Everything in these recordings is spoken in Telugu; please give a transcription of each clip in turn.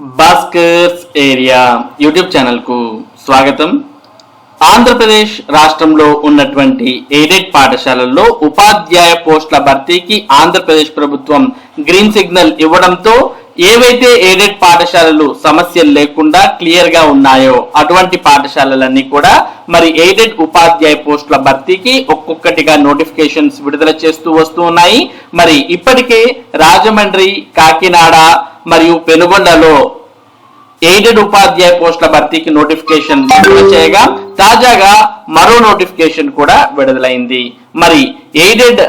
భాస్కర్స్ ఏరియా యూట్యూబ్ ఛానల్కు స్వాగతం. ఆంధ్రప్రదేశ్ రాష్ట్రంలో ఉన్నటువంటి ఎయిడెడ్ పాఠశాలల్లో ఉపాధ్యాయ పోస్టుల భర్తీకి ఆంధ్రప్రదేశ్ ప్రభుత్వం గ్రీన్ సిగ్నల్ ఇవ్వడంతో ఏవైతే ఎయిడెడ్ పాఠశాలలు సమస్యలు లేకుండా క్లియర్గా ఉన్నాయో అటువంటి పాఠశాలలన్నీ కూడా మరి ఎయిడెడ్ ఉపాధ్యాయ పోస్టుల భర్తీకి ఒక్కొక్కటిగా నోటిఫికేషన్స్ విడుదల చేస్తూ వస్తూ ఉన్నాయి. మరి ఇప్పటికే రాజమండ్రి కాకినాడ మరియు పెనుగొండలో ఎయిడెడ్ ఉపాధ్యాయ పోస్టుల భర్తీకి నోటిఫికేషన్ విడుదల చేయగా తాజాగా మరో నోటిఫికేషన్ కూడా విడుదలైంది. మరి ఎయిడెడ్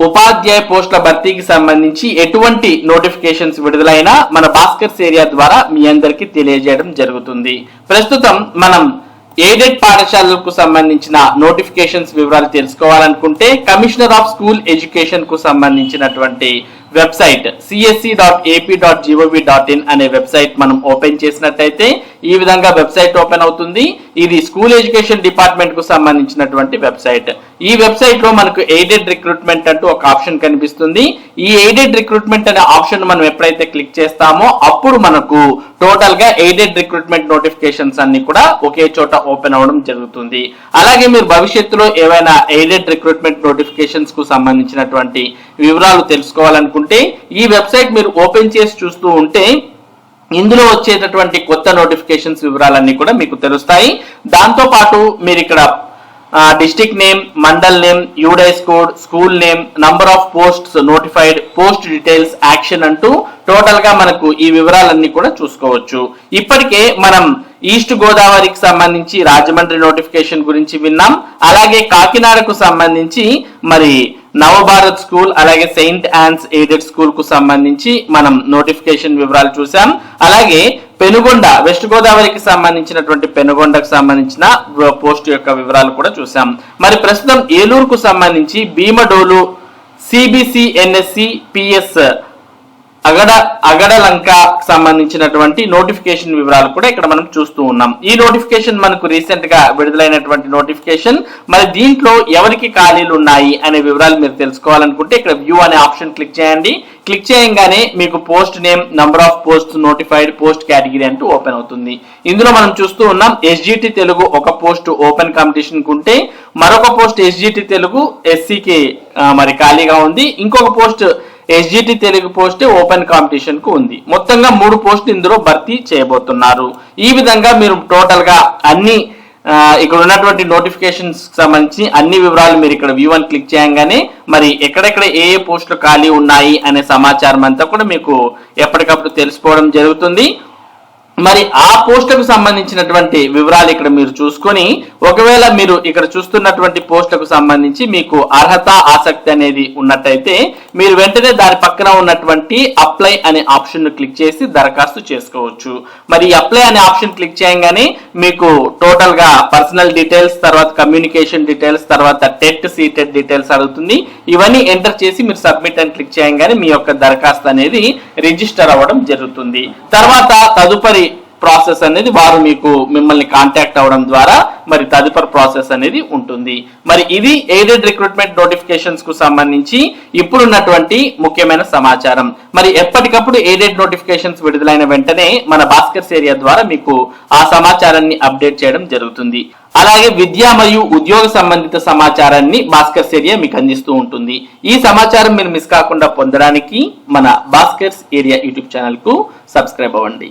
ఉపాధ్యాయ పోస్టుల భర్తీకి సంబంధించి ఎటువంటి నోటిఫికేషన్స్ విడుదలైనా మన భాస్కర్స్ ఏరియా ద్వారా మీ అందరికీ తెలియజేయడం జరుగుతుంది. ప్రస్తుతం మనం ఎయిడెడ్ పాఠశాలలకు సంబంధించిన నోటిఫికేషన్స్ వివరాలు తెలుసుకోవాలనుకుంటే కమిషనర్ ఆఫ్ స్కూల్ ఎడ్యుకేషన్కు సంబంధించినటువంటి website CSE dot AP dot GOV dot in అనే వెబ్సైట్ మనం ఓపెన్ చేసినట్టయితే ఈ విధంగా వెబ్సైట్ ఓపెన్ అవుతుంది. ఇది స్కూల్ ఎడ్యుకేషన్ డిపార్ట్మెంట్కు సంబంధించినటువంటి వెబ్సైట్. ఈ వెబ్సైట్లో మనకు ఎయిడెడ్ రిక్రూట్మెంట్ అంటూ ఒక ఆప్షన్ కనిపిస్తుంది. ఈ ఎయిడెడ్ రిక్రూట్మెంట్ అనే ఆప్షన్ మనం ఎప్పుడైతే క్లిక్ చేస్తామో అప్పుడు మనకు టోటల్గా ఎయిడెడ్ రిక్రూట్మెంట్ నోటిఫికేషన్స్ అన్ని కూడా ఒకే చోట ఓపెన్ అవ్వడం జరుగుతుంది. అలాగే మీరు భవిష్యత్తులో ఏవైనా ఎయిడెడ్ రిక్రూట్మెంట్ నోటిఫికేషన్స్కు సంబంధించినటువంటి వివరాలు తెలుసుకోవాలనుకుంటే ఈ వెబ్సైట్ మీరు ఓపెన్ చేసి చూస్తూ ఉంటే ఇందులో వచ్చేటటువంటి కొత్త నోటిఫికేషన్స్ వివరాలన్నీ కూడా మీకు తెలుస్తాయి. దాంతో పాటు మీరు ఇక్కడ district name mandal name UDISE code school name number of posts notified post details action అంటూ టోటల్గా మనకు ఈ వివరాలన్నీ కూడా చూసుకోవచ్చు. ఇప్పటికే మనం ఈస్ట్ గోదావరికి సంబంధించి రాజమండ్రి నోటిఫికేషన్ గురించి విన్నాం. అలాగే కాకినాడకు సంబంధించి మరి నవభారత్ స్కూల్ అలాగే సెయింట్ యాన్స్ ఎయిడెడ్ స్కూల్కు సంబంధించి మనం నోటిఫికేషన్ వివరాలు చూసాం అలాగే పెనుగొండ వెస్ట్ గోదావరికి సంబంధించినటువంటి పెనుగొండకు సంబంధించిన పోస్ట్ యొక్క వివరాలు కూడా చూసాం మరి ప్రస్తుతం ఏలూరుకు సంబంధించి Bhimadolu CBC NSC PS Agada Agadalanka సంబంధించినటువంటి నోటిఫికేషన్ వివరాలు కూడా ఇక్కడ మనం చూస్తూ ఉన్నాం. ఈ నోటిఫికేషన్ మనకు రీసెంట్గా విడుదలైనటువంటి నోటిఫికేషన్ మరి దీంట్లో ఎవరికి ఖాళీలు ఉన్నాయి అనే వివరాలు మీరు తెలుసుకోవాలనుకుంటే ఇక్కడ వ్యూ అనే ఆప్షన్ క్లిక్ చేయండి. క్లిక్ చేయంగానే మీకు post name number of post notified post category అంటూ ఓపెన్ అవుతుంది. ఇందులో మనం చూస్తూ ఉన్నాం ఎస్జిటి తెలుగు ఒక పోస్ట్ ఓపెన్ కాంపిటీషన్ ఉంటే మరొక పోస్ట్ ఎస్జిటి తెలుగు ఎస్సీకి మరి ఖాళీగా ఉంది. ఇంకొక post SGT Telugu post open కాంపిటీషన్కు ఉంది. మొత్తంగా మూడు పోస్టులు ఇందులో భర్తీ చేయబోతున్నారు. ఈ విధంగా మీరు టోటల్గా అన్ని ఇక్కడ ఉన్నటువంటి నోటిఫికేషన్స్ సంబంధించి అన్ని వివరాలు మీరు ఇక్కడ వ్యూ అని క్లిక్ చేయగానే మరి ఎక్కడెక్కడ ఏ ఏ పోస్టులు ఖాళీ ఉన్నాయి అనే సమాచారం అంతా కూడా మీకు ఎప్పటికప్పుడు తెలుసుకోవడం జరుగుతుంది. మరి ఆ పోస్టులకు సంబంధించినటువంటి వివరాలు ఇక్కడ మీరు చూసుకొని ఒకవేళ మీరు ఇక్కడ చూస్తున్నటువంటి పోస్టులకు సంబంధించి మీకు అర్హత ఆసక్తి అనేది ఉన్నట్టయితే మీరు వెంటనే దాని పక్కన ఉన్నటువంటి అప్లై అనే ఆప్షన్ను క్లిక్ చేసి దరఖాస్తు చేసుకోవచ్చు. మరి అప్లై అనే ఆప్షన్ క్లిక్ చేయగానే మీకు టోటల్గా పర్సనల్ డీటెయిల్స్ తర్వాత కమ్యూనికేషన్ డీటెయిల్స్ తర్వాత టెట్ సీటెడ్ డీటెయిల్స్ అడుగుతుంది. ఇవన్నీ ఎంటర్ చేసి మీరు సబ్మిట్ అని క్లిక్ చేయగానే మీ యొక్క దరఖాస్తు అనేది రిజిస్టర్ అవ్వడం జరుగుతుంది. తర్వాత తదుపరి ప్రాసెస్ అనేది వారు మీకు మిమ్మల్ని కాంటాక్ట్ అవ్వడం ద్వారా మరి తదుపరి ప్రాసెస్ అనేది ఉంటుంది. మరి ఇది ఎయిడెడ్ రిక్రూట్మెంట్ నోటిఫికేషన్స్కు సంబంధించి ఇప్పుడున్నటువంటి ముఖ్యమైన సమాచారం. మరి ఎప్పటికప్పుడు ఎయిడెడ్ నోటిఫికేషన్స్ విడుదలైన వెంటనే మన భాస్కర్స్ ఏరియా ద్వారా మీకు ఆ సమాచారాన్ని అప్డేట్ చేయడం జరుగుతుంది. అలాగే విద్య మరియు ఉద్యోగ సంబంధిత సమాచారాన్ని భాస్కర్స్ ఏరియా మీకు అందిస్తూ ఉంటుంది. ఈ సమాచారం మీరు మిస్ కాకుండా పొందడానికి మన భాస్కర్స్ ఏరియా యూట్యూబ్ ఛానల్కు సబ్స్క్రైబ్ అవ్వండి.